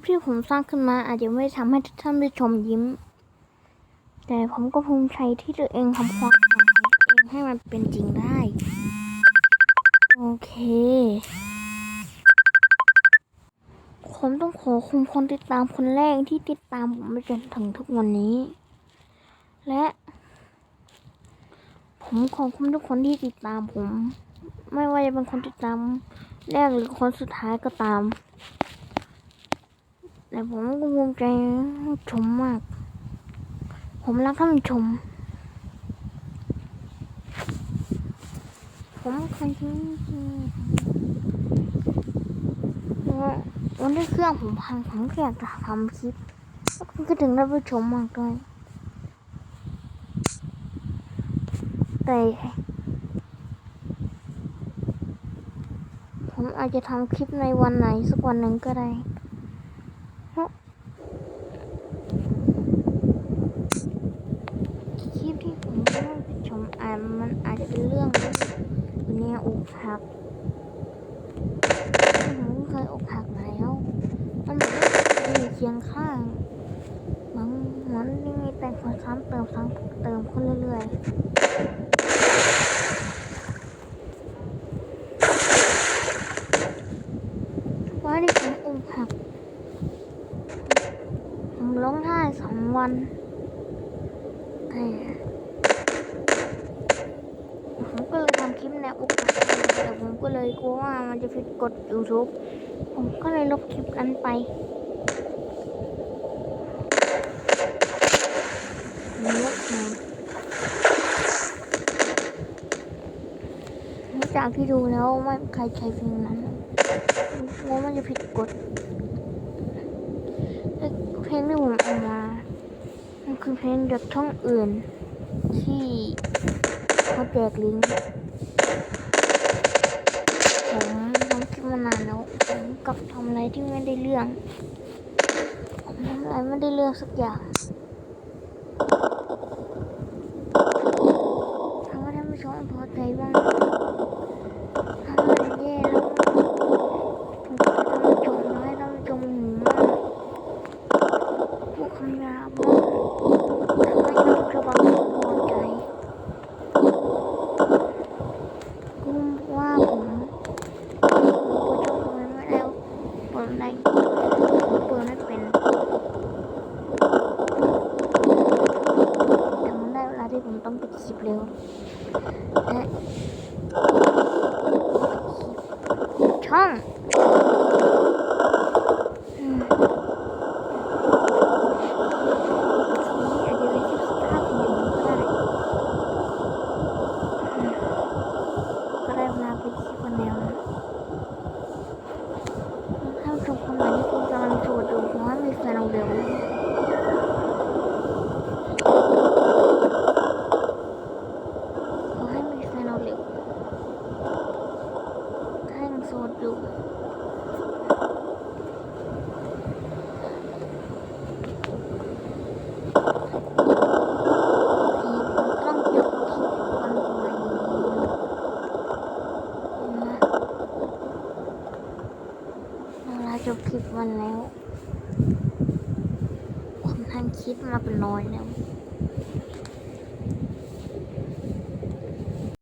ปที่ผมสร้างขึ้นมา อาจจะไม่ทำให้ท่านผู้ชมยิ้ม แต่ผมก็ภูมิใจที่ตัวเองทำความฝันของตัวเองให้มันเป็นจริงได้ โอเค ผมต้องขอคุณคนติดตามคนแรกที่ติดตามผมมาจนถึงทุกวันนี้ และ ผมขอบคุณทุกคนที่ติดตามผม ไม่ว่าจะเป็นคนติดตามแรกหรือคนสุดท้ายก็ตาม แต่ผมก็ภูมิใจชมมาก ผมรักท่านชม ผมเคยที่วันที่เครื่องผมพังผมก็อยากจะทำคลิปแล้วผมก็ถึงท่านผู้ชมมากด้วยแต่ผมอาจจะทำคลิปในวันไหนสักวันหนึ่งก็ได้ คลิปที่ผมให้ไปชมอ่านมันอาจจะเป็นเรื่องอยู่เนี่ยอกหักผมเคยอกหักมาแล้ว มันเหมือนว่าอยู่เคียงข้างเหมือนเหมือนมีแต่คนซ้ำเติมซ้ำเติมขึ้นเรื่อยๆว่าที่ผมอกหัก ผมร้องไห้สอง วันผมก็เลยทำคลิปแนวอกหักแต่ผมก็เลยกลัวว่ามันจะผิดกฎ YouTube ผมก็เลยลบคลิปนั้นไปลบมันหลังจากที่ดูแล้วไม่ใครใช้เพลงนั้นผมกลัวมันจะผิดกฎเพลงที่ผมเอามา คือเพลงจากช่องอื่น ที่เขาแจกลิงก์ผมทำคลิปมานานแล้วผมกลับทำอะไรที่ไม่ได้เรื่อง ผมทำอะไรไม่ได้เรื่องสักอย่างทำให้ท่านผู้ชมพอใจบ้าง ช่องอืม นี้อาจจะเป็นคลิปสุดท้ายของผมก็ได้อืมก็ ได้เวลาไปคลิปวันแล้วนะถ้าชมคนไหนที่คุณกำลังโสดอยู่ขอให้มีแฟนเอาเร็วขอให้มีแฟนเอาเร็วถ้ายังโสดอยู่ ทีผมต้องจบคลิปวันใหม่นะเวลาจ บคลิปวันแล้วผมทันคลิปมาเป็นร้อยแล้ว